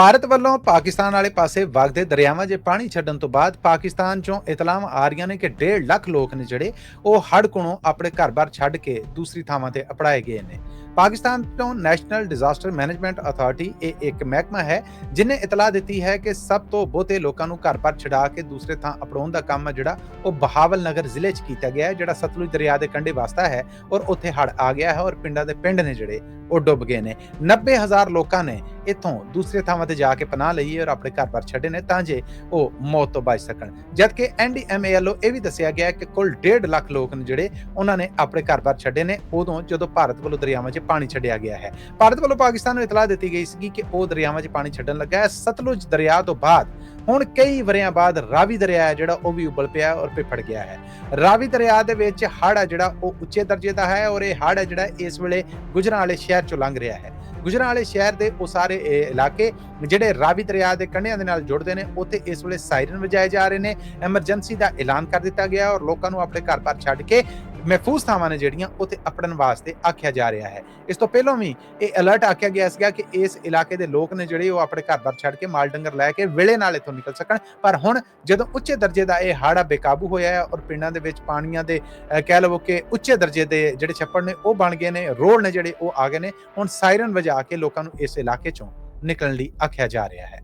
ਭਾਰਤ ਵੱਲੋਂ ਪਾਕਿਸਤਾਨ ਵਾਲੇ ਪਾਸੇ ਵਗਦੇ ਦਰਿਆਵਾਂ 'ਚ ਪਾਣੀ ਛੱਡਣ ਤੋਂ ਬਾਅਦ ਪਾਕਿਸਤਾਨ 'ਚੋਂ ਇਤਲਾਹਾਂ ਆ ਰਹੀਆਂ ਨੇ ਕਿ 1.5 ਲੱਖ ਲੋਕ ਨੇ ਜਿਹੜੇ ਉਹ ਹੜ ਕੋਲੋਂ ਆਪਣੇ ਘਰ-ਬਾਰ ਛੱਡ ਕੇ ਦੂਸਰੀ ਥਾਵਾਂ ਤੇ ਅਪੜਾਏ ਗਏ ਨੇ। ਪਾਕਿਸਤਾਨ ਤੋਂ ਨੈਸ਼ਨਲ ਡਿਜ਼ਾਸਟਰ ਮੈਨੇਜਮੈਂਟ ਅਥਾਰਟੀ ਇਹ ਇੱਕ ਮਹਿਕਮਾ ਹੈ, ਜਿਨੇ ਇਤਲਾਹ ਦਿੱਤੀ ਹੈ ਕਿ ਸਭ ਤੋਂ ਬਹੁਤੇ ਲੋਕਾਂ ਨੂੰ ਘਰ-ਬਾਰ ਛਡਾ ਕੇ ਦੂਸਰੇ ਥਾਂ ਅਪੜਾਉਣ ਦਾ ਕੰਮ ਜਿਹੜਾ ਉਹ ਬਹਾਵਲ ਨਗਰ ਜ਼ਿਲ੍ਹੇ 'ਚ ਕੀਤਾ ਗਿਆ ਹੈ, ਜਿਹੜਾ ਸਤਲੁਜ ਦਰਿਆ ਦੇ ਕੰਢੇ ਵਸਦਾ ਹੈ ਔਰ ਉੱਥੇ ਹੜ੍ਹ ਆ ਗਿਆ ਹੈ ਔਰ ਪਿੰਡਾਂ ਦੇ ਪਿੰਡ ਨੇ ਜਿਹੜੇ ਉਹ ਡੁੱਬ ਗਏ ਨੇ। 90000 ਲੋਕਾਂ ਨੇ ਇੱਥੋਂ ਦੂਸਰੇ ਥਾਵਾਂ ਤੇ ਜਾ ਕੇ ਪਨਾਹ ਲਈ ਹੈ ਔਰ ਆਪਣੇ ਘਰ-ਬਾਰ ਛੱਡੇ ਨੇ ਤਾਂ ਜੇ ਉਹ ਮੌਤ ਤੋਂ ਬਚ ਸਕਣ। ਜਦਕਿ ਐਨਡੀਐਮਏ ਵੱਲੋਂ ਇਹ ਵੀ ਦੱਸਿਆ ਗਿਆ ਕਿ ਕੁੱਲ 1.5 ਲੱਖ ਲੋਕ ਨੇ ਜਿਹੜੇ ਉਹਨਾਂ ਨੇ ਆਪਣੇ ਘਰ-ਬਾਰ ਛੱਡੇ ਨੇ, ਉਦੋਂ ਜਦੋਂ ਭਾਰਤ ਵੱਲੋਂ ਦਰਿਆਵਾਂ 'ਚ ਪਾਣੀ ਛੱਡਿਆ ਗਿਆ ਹੈ। ਭਾਰਤ ਵੱਲੋਂ ਪਾਕਿਸਤਾਨ ਨੂੰ ਇਤਲਾਹ ਦਿੱਤੀ ਗਈ ਸੀ ਕਿ ਉਹ ਦਰਿਆਵਾਂ 'ਚ ਪਾਣੀ ਛੱਡਣ ਲੱਗਾ ਹੈ। ਸਤਲੁਜ ਦਰਿਆ ਤੋਂ ਬਾਅਦ ਹੁਣ ਕਈ ਵਰਿਆਂ ਬਾਅਦ ਰਾਵੀ ਦਰਿਆ ਹੈ ਜਿਹੜਾ ਉਹ ਵੀ ਉਬਲ ਪਿਆ ਔਰ ਪਿਫੜ ਗਿਆ ਹੈ। ਰਾਵੀ ਦਰਿਆ ਦੇ ਵਿੱਚ ਹੜ੍ਹ ਹੈ ਜਿਹੜਾ ਉਹ ਉੱਚੇ ਦਰਜੇ ਦਾ ਹੈ ਔਰ ਇਹ ਹੜ੍ਹ ਹੈ ਜਿਹੜਾ ਇਸ ਵੇਲੇ ਗੁਜਰਾਂ ਵਾਲੇ ਸ਼ਹਿਰ ਚੋਂ ਲੰਘ ਰਿਹਾ ਹੈ। ਗੁਜਰਾਂ ਵਾਲੇ ਸ਼ਹਿਰ ਦੇ ਉਹ ਸਾਰੇ ਇਹ ਇਲਾਕੇ ਜਿਹੜੇ ਰਾਵੀ ਦਰਿਆ ਦੇ ਕੰਢਿਆਂ ਦੇ ਨਾਲ ਜੁੜਦੇ ਨੇ, ਉੱਥੇ ਇਸ ਵੇਲੇ ਸਾਇਰਨ ਵਜਾਏ ਜਾ ਰਹੇ ਨੇ। ਐਮਰਜੈਂਸੀ ਦਾ ਐਲਾਨ ਕਰ ਦਿੱਤਾ ਗਿਆ ਔਰ ਲੋਕਾਂ ਨੂੰ ਆਪਣੇ ਘਰ-ਬਾਰ ਛੱਡ ਕੇ ਮਹਿਫੂਜ਼ ਥਾਵਾਂ ਨੇ ਜਿਹੜੀਆਂ ਉੱਥੇ ਅਪੜਨ ਵਾਸਤੇ ਆਖਿਆ ਜਾ ਰਿਹਾ ਹੈ। ਇਸ ਤੋਂ ਪਹਿਲਾਂ ਵੀ ਇਹ ਅਲਰਟ ਆਖਿਆ ਗਿਆ ਸੀਗਾ ਕਿ ਇਸ ਇਲਾਕੇ ਦੇ ਲੋਕ ਨੇ ਜਿਹੜੇ, ਉਹ ਆਪਣੇ ਘਰ-ਬਾਰ ਛੱਡ ਕੇ ਮਾਲ ਡੰਗਰ ਲੈ ਕੇ ਵੇਲੇ ਨਾਲ ਇੱਥੋਂ ਨਿਕਲ ਸਕਣ। ਪਰ ਹੁਣ ਜਦੋਂ ਉੱਚੇ ਦਰਜੇ ਦਾ ਇਹ ਹਾੜਾ ਬੇਕਾਬੂ ਹੋਇਆ ਹੈ ਔਰ ਪਿੰਡਾਂ ਦੇ ਵਿੱਚ ਪਾਣੀਆਂ ਦੇ ਕਹਿ ਲਵੋ ਕਿ ਉੱਚੇ ਦਰਜੇ ਦੇ ਜਿਹੜੇ ਛੱਪੜ ਨੇ, ਉਹ ਬਣ ਗਏ ਨੇ, ਰੋਡ ਨੇ ਜਿਹੜੇ, ਉਹ ਆ ਗਏ ਨੇ। ਹੁਣ ਸਾਇਰਨ ਵਜਾ ਕੇ ਲੋਕਾਂ ਨੂੰ ਇਸ ਇਲਾਕੇ ਚੋਂ ਨਿਕਲਣ ਲਈ ਆਖਿਆ ਜਾ ਰਿਹਾ ਹੈ।